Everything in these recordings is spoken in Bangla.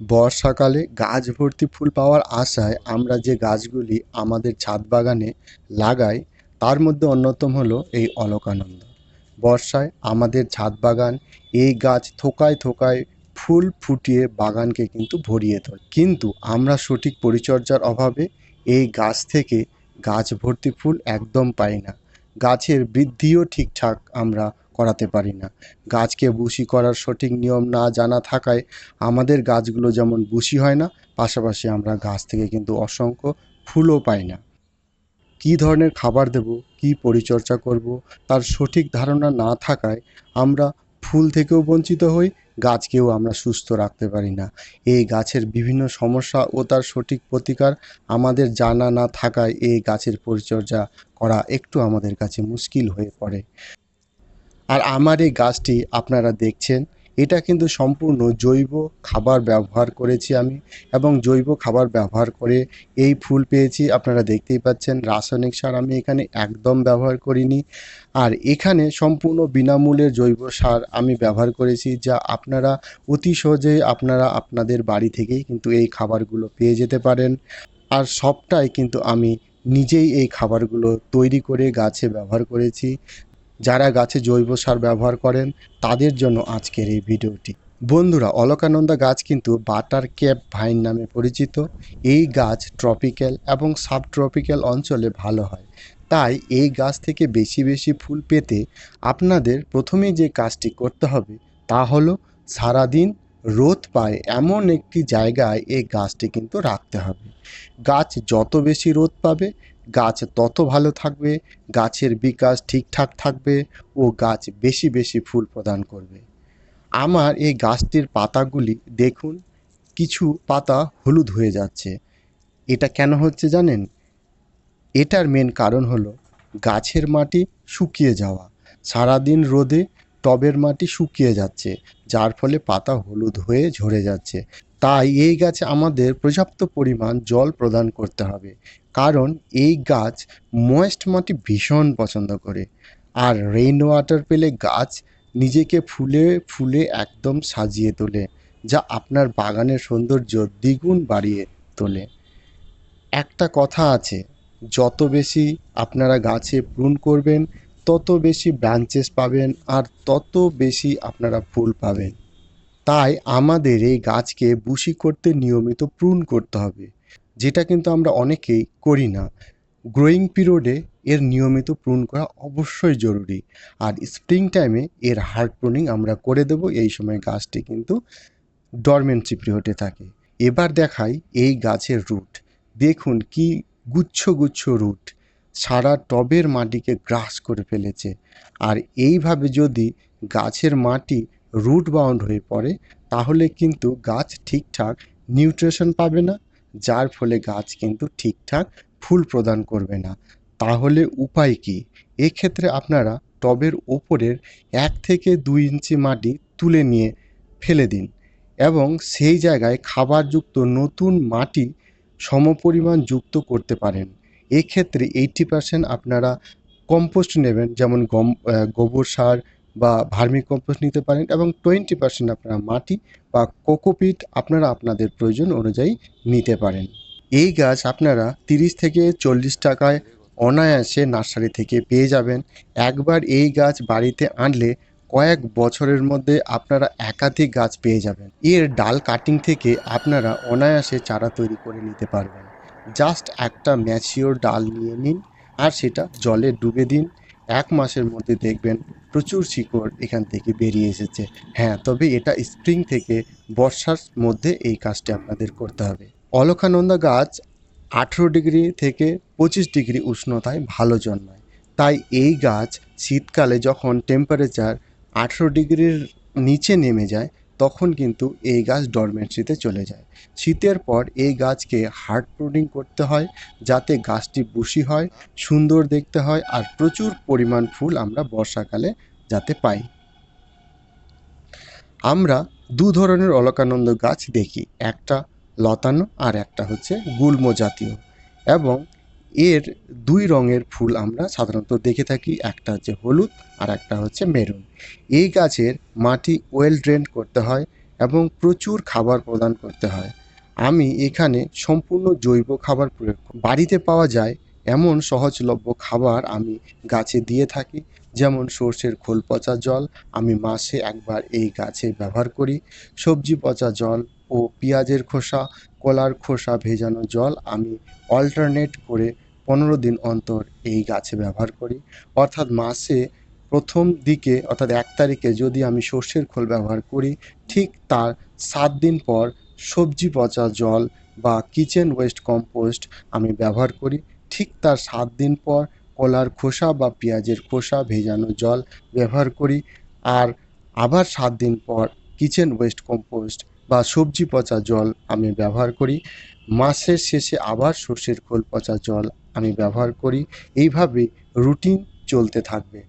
বর্ষাকালে গাছ ভর্তি ফুল পাওয়ার আশায় আমরা যে গাছগুলি আমাদের ছাদ বাগানে লাগাই, তার মধ্যে অন্যতম হলো এই অলকানন্দ। বর্ষায় আমাদের ছাদ বাগান এই গাছ থোকায় থোকায় ফুল ফুটিয়ে বাগানকে কিন্তু ভরিয়ে তোলে। কিন্তু আমরা সঠিক পরিচর্যার অভাবে এই গাছ থেকে গাছ ভর্তি ফুল একদম পাই না। গাছের বৃদ্ধিও ঠিকঠাক আমরা করাতে পারি না। গাছকে বুশি করার সঠিক নিয়ম না জানা থাকায় আমাদের গাছগুলো যেমন বুশি হয় না, পাশাপাশি আমরা গাছ থেকে কিন্তু অসংখ্য ফুলও পাই না। কী ধরনের খাবার দেব, কী পরিচর্যা করব, তার সঠিক ধারণা না থাকায় আমরা ফুল থেকেও বঞ্চিত হই, গাছকেও আমরা সুস্থ রাখতে পারি না। এই গাছের বিভিন্ন সমস্যা ও তার সঠিক প্রতিকার আমাদের জানা না থাকায় এই গাছের পরিচর্যা করা একটু আমাদের কাছে মুশকিল হয়ে পড়ে। আর আমার এই গাছটি আপনারা দেখছেন, এটা কিন্তু সম্পূর্ণ জৈব খাবার ব্যবহার করেছি আমি এবং জৈব খাবার ব্যবহার করে এই ফুল পেয়েছি, আপনারা দেখতেই পাচ্ছেন, রাসায়নিক সার আমি এখানে একদম ব্যবহার করিনি। আর এখানে সম্পূর্ণ বিনামূল্যের জৈব সার আমি ব্যবহার করেছি, যা আপনারা অতি সহজেই আপনারা আপনাদের বাড়ি থেকেই কিন্তু এই খাবারগুলো পেয়ে যেতে পারেন। আর সবটাই কিন্তু আমি নিজেই এই খাবারগুলো তৈরি করে গাছে ব্যবহার করেছি। যারা গাছে জৈব সার ব্যবহার করেন, তাদের জন্য আজকের এই ভিডিওটি। বন্ধুরা, অলকানন্দা গাছ কিন্তু বাটার ক্যাপ ভাইন নামে পরিচিত। এই গাছ ট্রপিক্যাল এবং সাব ট্রপিক্যাল অঞ্চলে ভালো হয়। তাই এই গাছ থেকে বেশি বেশি ফুল পেতে আপনাদের প্রথমেই যে কাজটি করতে হবে, তা হলো সারাদিন রোদ পায় এমন একটি জায়গায় এই গাছটি কিন্তু রাখতে হবে। গাছ যত বেশি রোদ পাবে গাছ তত ভালো থাকবে, গাছের বিকাশ ঠিকঠাক থাকবে ও গাছ বেশি বেশি ফুল প্রদান করবে। আমার এই গাছটির পাতাগুলি, দেখুন, কিছু পাতা হলুদ হয়ে যাচ্ছে। এটা কেন হচ্ছে জানেন? এটার মেন কারণ হলো গাছের মাটি শুকিয়ে যাওয়া। সারাদিন রোদে টবের মাটি শুকিয়ে যাচ্ছে, যার ফলে পাতা হলুদ হয়ে ঝরে যাচ্ছে। তাই এই গাছে আমাদের পর্যাপ্ত পরিমাণ জল প্রদান করতে হবে। কারণ এই গাছ ময়েস্ট মাটি ভীষণ পছন্দ করে। আর রেইন ওয়াটার পেলে গাছ নিজেকে ফুলে ফুলে একদম সাজিয়ে তোলে, যা আপনার বাগানের সৌন্দর্য দ্বিগুণ বাড়িয়ে তোলে। একটা কথা আছে, যত বেশি আপনারা গাছে প্রুন করবেন, তত বেশি ব্রাঞ্চেস পাবেন আর তত বেশি আপনারা ফুল পাবেন। তাই আমাদের এই গাছকে বুশি করতে নিয়মিত প্রুন করতে হবে। যেটা কিন্তু আমরা অনেকেই করি না। গ্রোয়িং পিরিয়ডে এর নিয়মিত প্রুন করা অবশ্যই জরুরি। আর স্প্রিং টাইমে এর হার্ড প্রুনিং আমরা করে দেব। এই সময় গাছটি কিন্তু ডরমেন্সি পিরিয়ডে থাকে। এবার দেখাই এই গাছের রুট দেখুন কি গুচ্ছ গুচ্ছ রুট সারা টবের মাটিকে গ্রাস করে ফেলেছে। আর এইভাবে যদি গাছের মাটি রুট বাউন্ড হয়ে পড়ে, তাহলে কিন্তু গাছ ঠিকঠাক নিউট্রিশন পাবে না। যার ফলে গাছ কিন্তু ঠিকঠাক ফুল প্রদান করবে না। তাহলে উপায় কি? এক্ষেত্রে আপনারা টবের ওপরের এক থেকে দুই ইঞ্চি মাটি তুলে নিয়ে ফেলে দিন এবং সেই জায়গায় খাবারযুক্ত নতুন মাটি সমপরিমাণ যুক্ত করতে পারেন। এক্ষেত্রে এইটি পার্সেন্ট আপনারা কম্পোস্ট নেবেন, যেমন গম গোবর সার বা ভার্মি কম্পোস্ট নিতে পারেন এবং টোয়েন্টি পার্সেন্ট আপনারা মাটি বা কোকোপিট আপনারা আপনাদের প্রয়োজন অনুযায়ী নিতে পারেন। এই গাছ আপনারা তিরিশ থেকে চল্লিশ টাকায় অনায়াসে নার্সারি থেকে পেয়ে যাবেন। একবার এই গাছ বাড়িতে আনলে কয়েক বছরের মধ্যে আপনারা একাধিক গাছ পেয়ে যাবেন। এর ডাল কাটিং থেকে আপনারা অনায়াসে চারা তৈরি করে নিতে পারবেন। জাস্ট একটা ম্যাচিওর ডাল নিয়ে নিন আর সেটা জলে ডুবে দিন। এক মাসের মধ্যে দেখবেন প্রচুর শিকড় এখান থেকে বেরিয়ে এসেছে। হ্যাঁ তবে এটা স্প্রিং থেকে বর্ষার মধ্যে এই কাজটি আপনাদের করতে হবে। অলকানন্দা গাছ আঠেরো ডিগ্রি থেকে পঁচিশ ডিগ্রি উষ্ণতায় ভালো জন্মায়। তাই এই গাছ শীতকালে যখন টেম্পারেচার আঠেরো ডিগ্রির নিচে নেমে যায় তখন কিন্তু এই গাছ ডরমেন্সিতে চলে যায়। শীতের পর এই গাছকে হার্ড প্রুনিং করতে হয়, যাতে গাছটি বুশি হয়, সুন্দর দেখতে হয়, আর প্রচুর পরিমাণ ফুল আমরা বর্ষাকালে যাতে পাই। আমরা দু ধরনের অলকানন্দ গাছ দেখি, একটা লতানো আর একটা হচ্ছে গুল্ম জাতীয় এবং এর দুই রঙের ফুল আমরা সাধারণত দেখে থাকি, একটা হচ্ছে হলুদ আর একটা হচ্ছে মেরুন। এই গাছের মাটি ওয়েল ড্রেন করতে হয় এবং প্রচুর খাবার প্রদান করতে হয়। আমি এখানে সম্পূর্ণ জৈব খাবার প্রয়োগ বাড়িতে পাওয়া যায় এমন সহজলভ্য খাবার আমি গাছে দিয়ে থাকি। যেমন সর্ষের খোল পচা জল, আমি মাসে একবার এই গাছে ব্যবহার করি। সবজি পচা জল ও পেঁয়াজের খোসা, কলার খোসা ভেজানো জল আমি অল্টারনেট করে পনেরো দিন অন্তর এই গাছে ব্যবহার করি। অর্থাৎ মাসে প্রথম দিকে, অর্থাৎ এক তারিখে যদি আমি সর্ষের খোল ব্যবহার করি, ঠিক তার সাত দিন পর সবজি পচা জল বা কিচেন ওয়েস্ট কম্পোস্ট আমি ব্যবহার করি। ঠিক তার সাত দিন পর কলার খোসা বা পেঁয়াজের খোসা ভেজানো জল ব্যবহার করি। আর আবার সাত দিন পর কিচেন ওয়েস্ট কম্পোস্ট বা সবজি পচা জল আমি ব্যবহার করি। মাসের শেষে আবার সর্ষের খোল পচা জল আমি ব্যবহার করি। এইভাবে রুটিন চলতে থাকবে।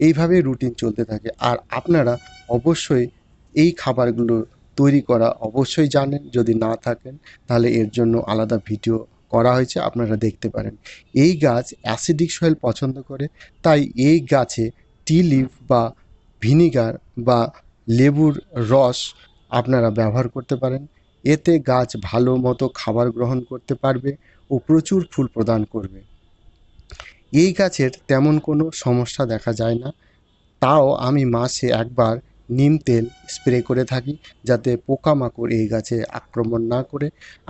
এইভাবে রুটিন চলতে থাকে। আর আপনারা অবশ্যই এই খাবারগুলো তৈরি করা অবশ্যই জানেন। যদি না থাকেন, তাহলে এর জন্য আলাদা ভিডিও করা হয়েছে, আপনারা দেখতে পারেন। এই গাছ অ্যাসিডিক সয়েল পছন্দ করে, তাই এই গাছে টি লিভ বা ভিনিগার বা লেবুর রস আপনারা ব্যবহার করতে পারেন। এতে গাছ ভালো মতো খাবার গ্রহণ করতে পারবে ও প্রচুর ফুল প্রদান করবে। এই গাছের তেমন কোনো সমস্যা দেখা যায় না। তাও আমি মাসে একবার নিম তেল স্প্রে করে থাকি যাতে পোকামাকড় এই গাছে আক্রমণ না করে।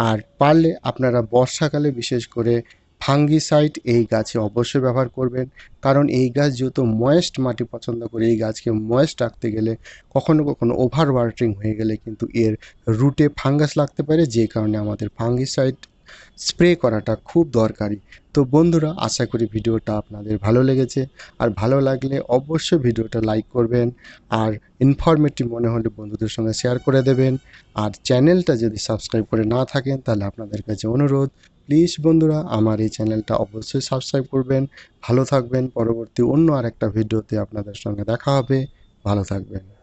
আর পারলে আপনারা বর্ষাকালে বিশেষ করে ফাঙ্গিসাইড এই গাছে অবশ্যই ব্যবহার করবেন। কারণ এই গাছ যেহেতু ময়েস্ট মাটি পছন্দ করে, এই গাছকে ময়েস্ট রাখতে গেলে কখনো কখনো ওভার ওয়াটারিং হয়ে গেলে কিন্তু এর রুটে ফাঙ্গাস লাগতে পারে, যে কারণে আমাদের ফাঙ্গিসাইড স্প্রে করাটা খুব দরকারি। তো বন্ধুরা, আশা করি ভিডিওটা আপনাদের ভালো লেগেছে। আর ভালো লাগলে অবশ্যই ভিডিওটা লাইক করবেন আর ইনফরমেটিভ মনে হলে বন্ধুদের সঙ্গে শেয়ার করে দেবেন। আর চ্যানেলটা যদি সাবস্ক্রাইব করে না থাকেন, তাহলে আপনাদের কাছে অনুরোধ প্লিজ বন্ধুরা, আমার এই চ্যানেলটা অবশ্যই সাবস্ক্রাইব করবেন। ভালো থাকবেন, পরবর্তী অন্য আরেকটা ভিডিওতে আপনাদের সঙ্গে দেখা হবে। ভালো থাকবেন।